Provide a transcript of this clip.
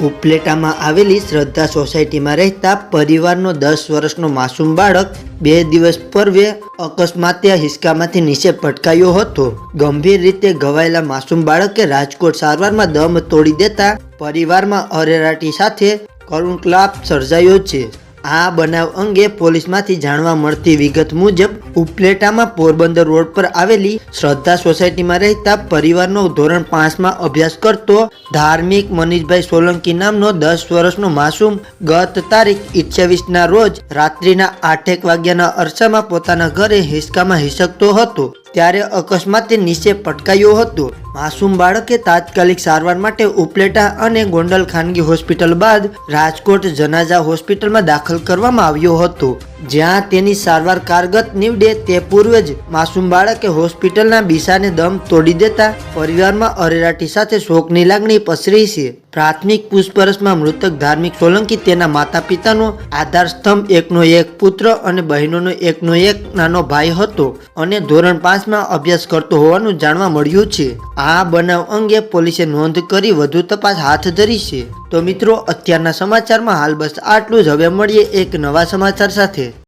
ઉપલેટામાં આવેલી શ્રદ્ધા સોસાયટીમાં રહેતા પરિવારનો દસ વર્ષનો માસૂમ બાળક બે દિવસ પૂર્વે અકસ્માતે હિસકામાંથી નીચે પટકાયો હતો. ગંભીર રીતે ઘવાયેલા માસૂમ બાળકે રાજકોટ સારવારમાં દમ તોડી દેતા પરિવારમાં અરેરાટી સાથે કરુણ ક્લાપ સર્જાયો છે. આ બનાવ અંગે પોલીસમાંથી જાણવા મળતી વિગત મુજબ, ઉપલેટામાં પોરબંદર રોડ પર આવેલી શ્રદ્ધા સોસાયટીમાં રહેતા પરિવારનો ધોરણ પાંચમાં અભ્યાસ કરતો ધાર્મિક મનીષભાઈ સોલંકી નામનો દસ વર્ષનો માસૂમ ગત તારીખ અઠ્યાવીસના રોજ રાત્રિના આઠેક વાગ્યાના અરસામાં પોતાના ઘરે હિસકામાં હિસકતો હતો. ત્યારે અકસ્માતે નીચે પટકાયો હતો. માસૂમ બાળકે તાત્કાલિક સારવાર માટે ઉપલેટા અને ગોંડલ ખાનગી હોસ્પિટલ બાદ રાજકોટ જનાજા હોસ્પિટલમાં દાખલ કરવામાં આવ્યો હતો. જ્યાં તેની સારવાર કારગત નીવડે તે પૂર્વે જ માસૂમ બાળકે હોસ્પિટલના બીસાને દમ તોડી દેતા પરિવારમાં અરેરાટી સાથે શોકની લાગણી પસરી છે. પ્રાથમિક પૂછપરછમાં મૃતક ધાર્મિક સોલંકી તેના માતા પિતાનો આધાર સ્તંભ એકનો એક પુત્ર અને બહેનોનો એકનો એક નાનો ભાઈ હતો અને ધોરણ પાંચમાં અભ્યાસ કરતો હોવાનું જાણવા મળ્યું છે. આ બનાવ અંગે પોલીસે નોંધ કરી વધુ તપાસ હાથ ધરી છે. તો મિત્રો, અત્યારના સમાચારમાં હાલ બસ આટલું જ. હવે મળીએ એક નવા સમાચાર સાથે.